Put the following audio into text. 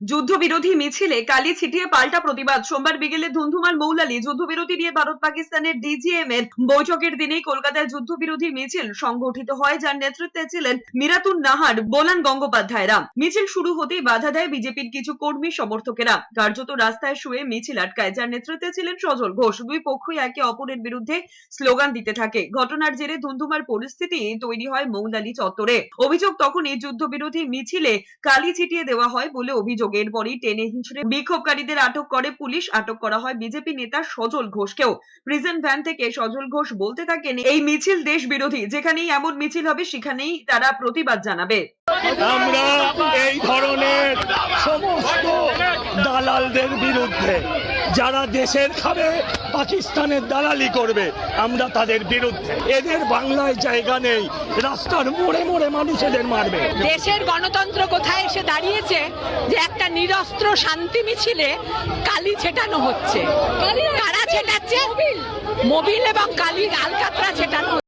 যুদ্ধবিরোধী মিছিলে কালি ছিটিয়ে পাল্টা প্রতিবাদ। সোমবার বিকেলে ধুন্ধুমার মৌলালি যুদ্ধবিরতি নিয়ে ভারত পাকিস্তানের ডিজিএম এর বৈঠকের দিনেই কলকাতায় যুদ্ধবিরোধী মিছিল সংগঠিত হয়, যার নেতৃত্বে ছিলেন মিরাতুন নাহার, বোলান গঙ্গোপাধ্যায়রা। মিছিল শুরু হতেই বাধা দেয় বিজেপির কিছু কর্মী সমর্থকেরা। কার্যত রাস্তায় শুয়ে মিছিল আটকায়, যার নেতৃত্বে ছিলেন সজল ঘোষ। দুই পক্ষই একে অপরের বিরুদ্ধে স্লোগান দিতে থাকে। ঘটনার জেরে ধুন্ধুমার পরিস্থিতি তৈরি হয় মৌলালি চত্বরে। অভিযোগ তখনই যুদ্ধবিরোধী মিছিলে কালি ছিটিয়ে দেওয়া হয় বলে অভিযোগ এরপরই টেনে হিঁচড়ে বিক্ষোভকারীদের আটক করে পুলিশ। আটক করা হয় বিজেপি নেতা সজল ঘোষকেও। প্রিজন ভ্যান থেকে সজল ঘোষ বলতে থাকেন, এই মিছিল দেশ বিরোধী যেখানেই এমন মিছিল হবে, সেখানেই তারা প্রতিবাদ জানাবে। আমরা এই ধরনের সমস্ত দালালদের বিরুদ্ধে যারা দেশের খাবে পাকিস্তানের দালালি করবে আমরা তাদের বিরুদ্ধে। এদের বাংলায় জায়গা নেই রাস্তার মোড়ে মোড়ে মানুষ এদের মারবে। দেশের গণতন্ত্র কোথায় এসে দাঁড়িয়েছে? যে একটা নিরস্ত্র শান্তি মিছিলে কালি ছেটানো হচ্ছে। কারা ছেটাচ্ছে? মোবিল এবং কালি আলকাতরা ছেটানো হচ্ছে।